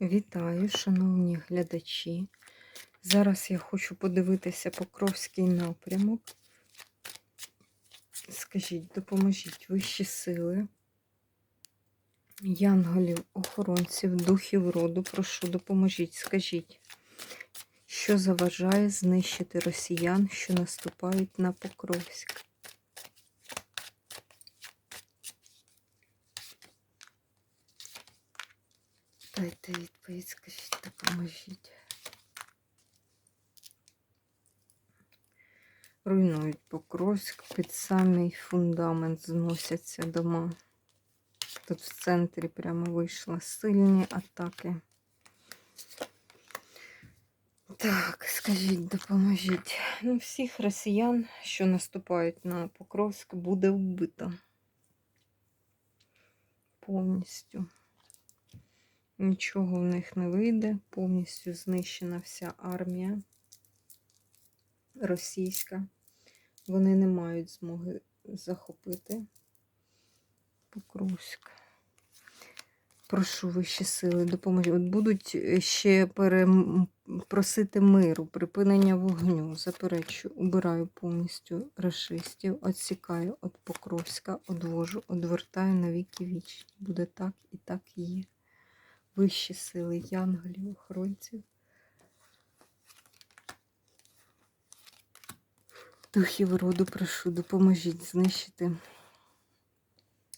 Вітаю, шановні глядачі. Зараз я хочу подивитися Покровський напрямок. Скажіть, допоможіть вищі сили, янголів, охоронців, духів роду. Прошу, допоможіть, скажіть, що заважає знищити росіян, що наступають на Покровськ? Дайте відповідь, скажіть, допоможіть. Руйнують Покровськ, під самий фундамент зносяться дома. Тут в центрі прямо вийшли сильні атаки. Так, скажіть, допоможіть. Ну, всіх росіян, що наступають на Покровськ, буде вбито. Повністю. Нічого в них не вийде, повністю знищена вся армія російська. Вони не мають змоги захопити Покровськ. Прошу вищі сили, допоможіть. От будуть ще просити миру, припинення вогню. Заперечую, убираю повністю расистів, відсікаю від Покровська, одвожу, одвертаю на віки вічні. Буде так і так є вищі сили янголів, охоронців. Духів роду прошу, допоможіть знищити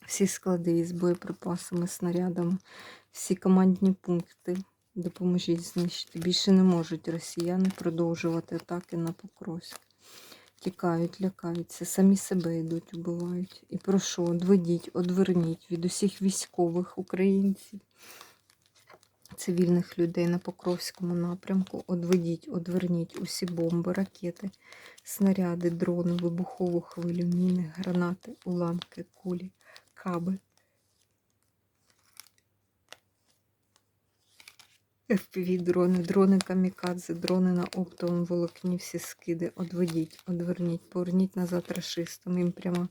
всі склади із боєприпасами, снарядами, всі командні пункти. Допоможіть знищити. Більше не можуть росіяни продовжувати атаки на Покровськ. Тікають, лякаються, самі себе йдуть, убивають. І прошу, одведіть, одверніть від усіх військових українців цивільних людей на Покровському напрямку. Одведіть, одверніть усі бомби, ракети, снаряди, дрони, вибухову хвилю, міни, гранати, уламки, кулі, каби. FPV-дрони, дрони камікадзе, дрони на оптовому волокні, всі скиди. Одведіть, одверніть, поверніть назад рашистам. Їм прямо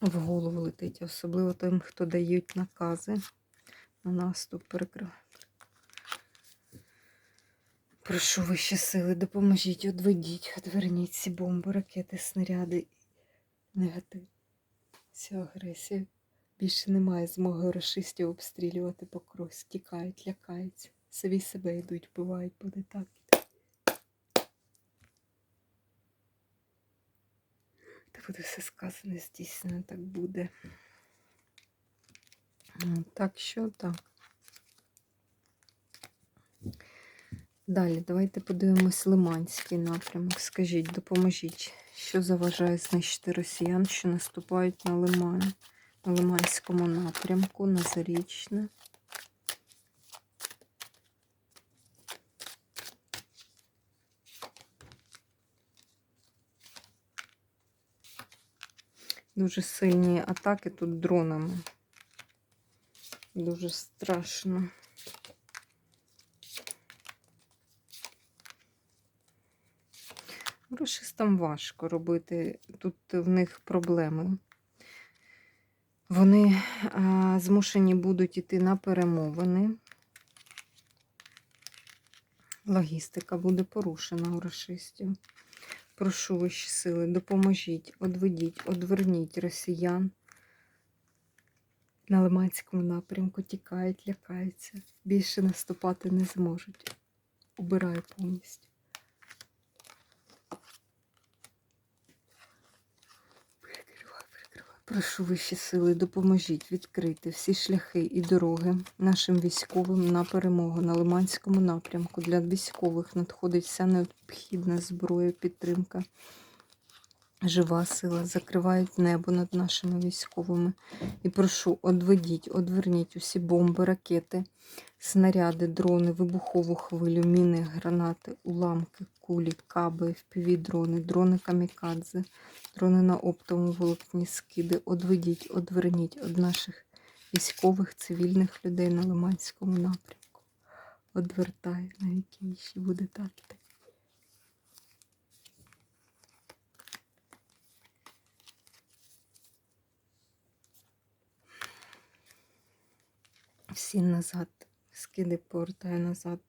в голову летить. Особливо тим, хто дають накази на наступ перекриваю. Прошу вищі сили, допоможіть, одведіть, одверніть ці бомби, ракети, снаряди, негатив, всю агресію. Більше немає змоги расистів обстрілювати покрос, тікають, лякаються, самі себе йдуть, вбивають, буде так. Та буде все сказане, здійснено, так буде. Так що так. Далі, давайте подивимось Лиманський напрямок. Скажіть, допоможіть, що заважає знищити росіян, що наступають на Лиман, на Лиманському напрямку, на Зарічне. Дуже сильні атаки тут дронами. Дуже страшно. Рашистам важко робити. Тут в них проблеми. Вони а, змушені будуть йти на перемовини. Логістика буде порушена у расистів. Прошу вищі сили, допоможіть, одведіть, одверніть росіян на Лиманському напрямку тікають, лякаються. Більше наступати не зможуть. Убираю повністю. Перекриваю, перекриваю. Прошу вищі сили, допоможіть відкрити всі шляхи і дороги нашим військовим на перемогу на Лиманському напрямку. Для військових надходить вся необхідна зброя, підтримка жива сила, закривають небо над нашими військовими. І прошу, одведіть, одверніть усі бомби, ракети, снаряди, дрони, вибухову хвилю, міни, гранати, уламки, кулі, каби, впівдрони, дрони камікадзе, дрони на оптовому волокні, скиди. Одведіть, одверніть від наших військових, цивільних людей на Лиманському напрямку. Одвертай, на які ще буде так. Всі назад, скиди повертає назад.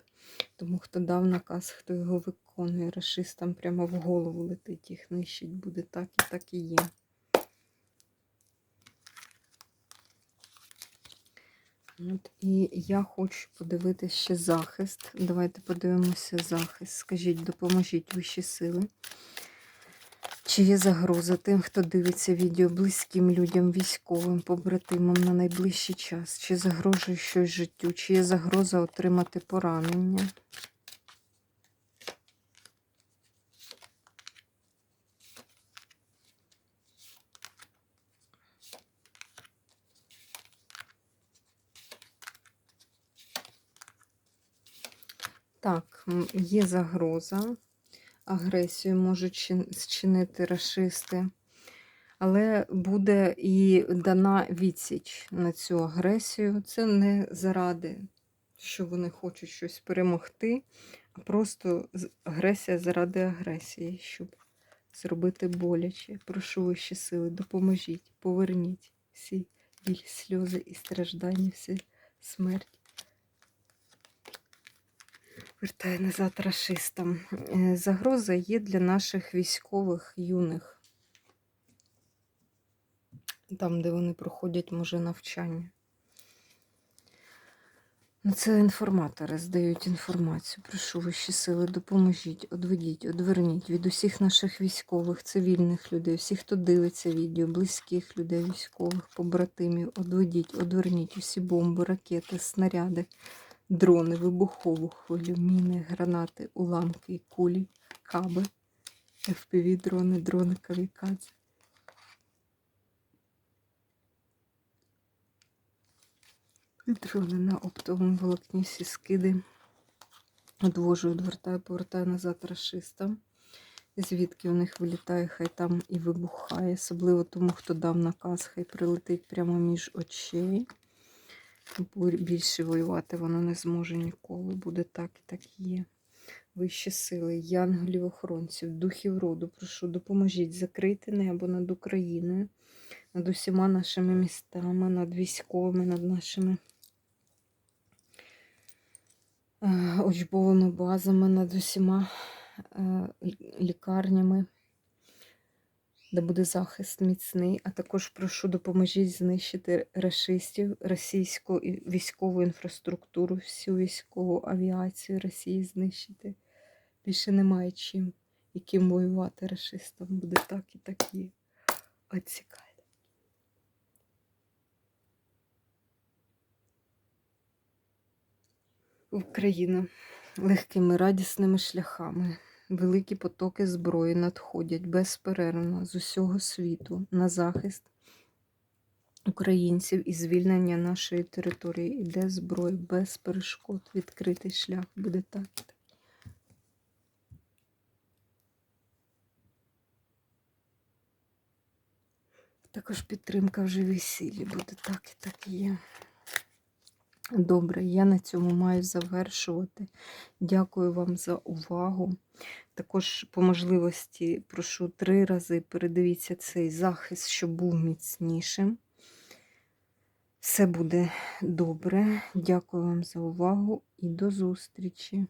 Тому хто дав наказ, хто його виконує, рашистам прямо в голову летить, їх нищить буде так і так і є. От, і я хочу подивитися ще захист. Давайте подивимося захист. Скажіть, допоможіть вищі сили. Чи є загроза тим, хто дивиться відео близьким людям, військовим, побратимам на найближчий час? Чи загрожує щось життю? Чи є загроза отримати поранення? Так, є загроза. Агресію можуть чин- зчинити рашисти. Але буде і дана відсіч на цю агресію. Це не заради, що вони хочуть щось перемогти, а просто агресія заради агресії, щоб зробити боляче. Прошу вищі сили, допоможіть, поверніть всі біль, сльози і страждання, всі смерть. Вертає назад рашистам. Е, Загроза є для наших військових юних. Там, де вони проходять, може, навчання. Ну, Це інформатори здають інформацію. Прошу вищі сили, допоможіть, одведіть, одверніть від усіх наших військових, цивільних людей, всіх, хто дивиться відео, близьких людей, військових, побратимів, одведіть, одверніть усі бомби, ракети, снаряди, дрони, вибухову хвилю, міни, гранати, уламки, і кулі, каби, FPV-дрони, дрони камікадзе. Дрони на оптовому волокні всі скиди. Одвожу, відвертаю, повертаю назад рашистам. Звідки у них вилітає, хай там і вибухає. Особливо тому, хто дав наказ, хай прилетить прямо між очей. Більше воювати воно не зможе ніколи. Буде так і так є. Вищі сили, янголів охоронців, духів роду, прошу, допоможіть закрити небо над Україною, над усіма нашими містами, над військовими, над нашими е, учбовими базами, над усіма е, лікарнями, де буде захист міцний. А також прошу допоможіть знищити рашистів, російську військову інфраструктуру, всю військову авіацію Росії знищити. Більше немає чим, яким воювати рашистам. Буде так і так є. Оцікай. Україна легкими радісними шляхами. Великі потоки зброї надходять безперервно з усього світу на захист українців і звільнення нашої території. Іде зброя без перешкод. Відкритий шлях буде так. Також підтримка в живій силі буде так і так і є. Добре, я на цьому маю завершувати. Дякую вам за увагу. Також по можливості прошу три рази передивіться цей захист, щоб був міцнішим. Все буде добре. Дякую вам за увагу і до зустрічі!